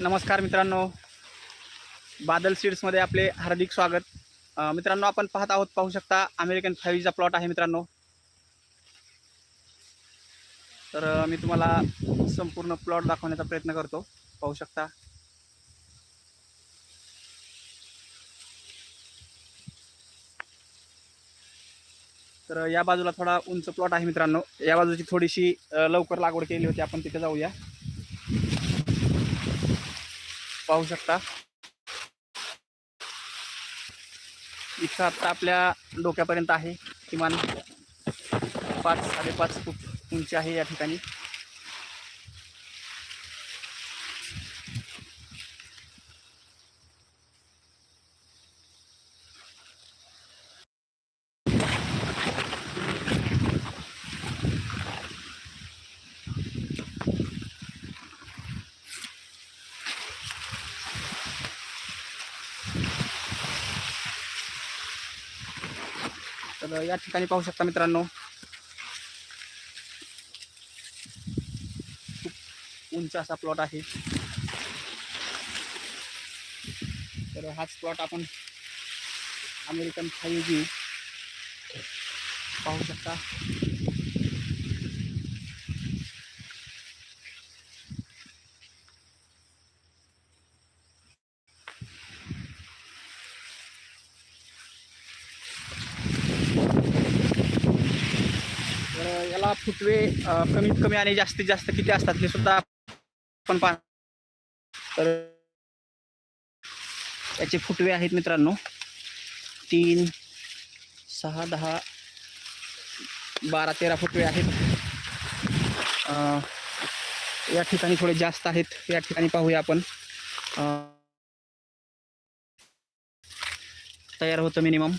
नमस्कार मित्रांनो. बादल सीड्समध्ये आपले हार्दिक स्वागत. मित्रांनो आपण पाहत आहोत पाहू शकता अमेरिकन फाईव्हचा प्लॉट आहे मित्रांनो. तर मी तुम्हाला संपूर्ण प्लॉट दाखवण्याचा प्रयत्न करतो. पाहू शकता. तर या बाजूला थोडा उंच प्लॉट आहे मित्रांनो. या बाजूची थोडीशी लवकर लागवड केली होती. आपण तिथे जाऊया. पाहू शकता. इथं आता आपल्या डोक्यापर्यंत आहे किमान पाच साडेपाच फूट उंची आहे या ठिकाणी. तर या ठिकाणी पाहू शकता मित्रांनो. खूप उंच असा प्लॉट आहे. तर हाच प्लॉट आपण अमेरिकन फाईव्ह जी पाहू शकता. त्याला फुटवे कमीत कमी आणि जास्तीत जास्त किती असतात हे सुद्धा आपण पा तर याचे फुटवे आहेत मित्रांनो. तीन सहा दहा बारा तेरा फुटवे आहेत. या ठिकाणी थोडे जास्त आहेत. या ठिकाणी पाहूया आपण. तयार होतं मिनिमम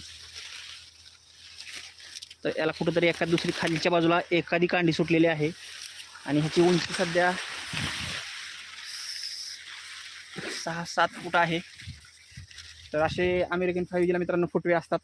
तर याला कुठंतरी एका दुसरी खालीच्या बाजूला एखादी कांडी सुटलेली आहे. आणि ह्याची उंची सध्या सहा सात फूट आहे. तर असे अमेरिकन फाईव्ह जीला मित्रांनो फुटवे असतात.